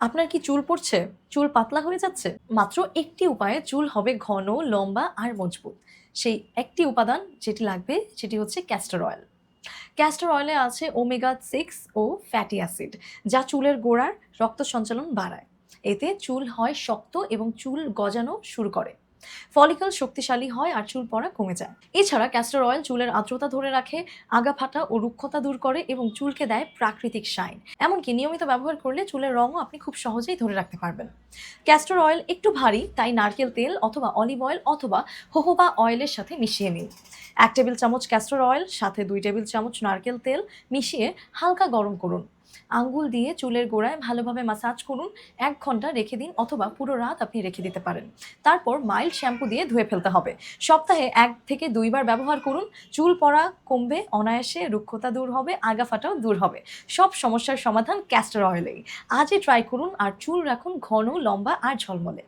আপনার কি চুল পড়ছে? চুল পাতলা হয়ে যাচ্ছে? মাত্র একটি উপায়ে চুল হবে ঘন, লম্বা আর মজবুত। সেই একটি উপাদান যেটি লাগবে সেটি হচ্ছে ক্যাস্টার অয়েল ক্যাস্টার অয়েলে আছে ওমেগা সিক্স ও ফ্যাটি অ্যাসিড যা চুলের গোড়ার রক্ত সঞ্চালন বাড়ায়। এতে চুল হয় শক্ত এবং চুল গজানো শুরু করে। ফলিকল শক্তিশালী হয় আর চুল পড়া কমে যায়। এছাড়া ক্যাস্টর অয়েল চুলের আর্দ্রতা ধরে রাখে, আগা ফাটা ও রুক্ষতা দূর করে এবং চুলকে দেয় প্রাকৃতিক শাইন। এমনকি নিয়মিত ব্যবহার করলে চুলের রঙও আপনি খুব সহজেই ধরে রাখতে পারবেন। ক্যাস্টর অয়েল একটু ভারী, তাই নারকেল তেল অথবা অলিভ অয়েল অথবা হোহোবা অয়েলের সাথে মিশিয়ে নিন। এক টেবিল চামচ ক্যাস্টর অয়েল সাথে দুই টেবিল চামচ নারকেল তেল মিশিয়ে হালকা গরম করুন। আঙ্গুল দিয়ে চুলের গোড়ায় ভালোভাবে মাসাজ করুন। এক ঘণ্টা রেখে দিন অথবা পুরো রাত আপনি রেখে দিতে পারেন। তারপর মাইল্ড শ্যাম্পু দিয়ে ধুয়ে ফেলতে হবে। সপ্তাহে এক থেকে দুইবার ব্যবহার করুন। চুল পড়া কমবে, অনায়াসে রুক্ষতা দূর হবে, আগাফাটাও দূর হবে। সব সমস্যার সমাধান ক্যাস্টার অয়েলেই আজই ট্রাই করুন আর চুল রাখুন ঘন, লম্বা আর ঝলমলে।